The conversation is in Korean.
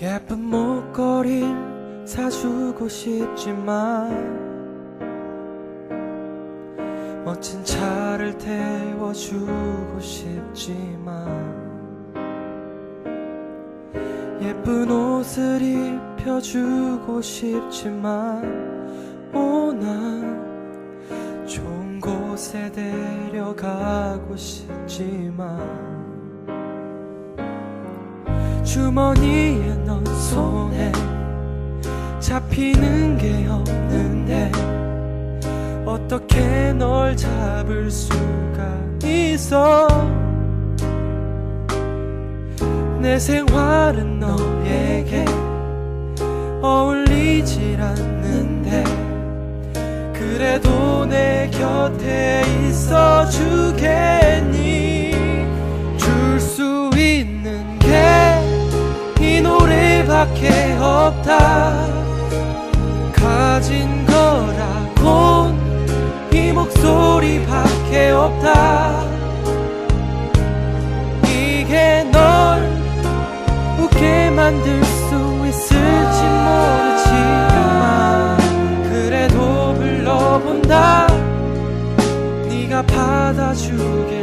예쁜 목걸이를 사주고 싶지만 멋진 차를 태워주고 싶지만 예쁜 옷을 입혀주고 싶지만 오난 좋은 곳에 데려가고 싶지만 주머니에 넣은 손에 잡히는 게 없는데 어떻게 널 잡을 수가 있어? 내 생활은 너에게 어울리질 않는데 그래도 내 곁에 있어 주겠니 밖에 없다. 가진 거라곤 이 목소리 밖에 없다. 이게 널 웃게 만들 수 있을지 모르지만. 그래도 불러본다. 네가 받아주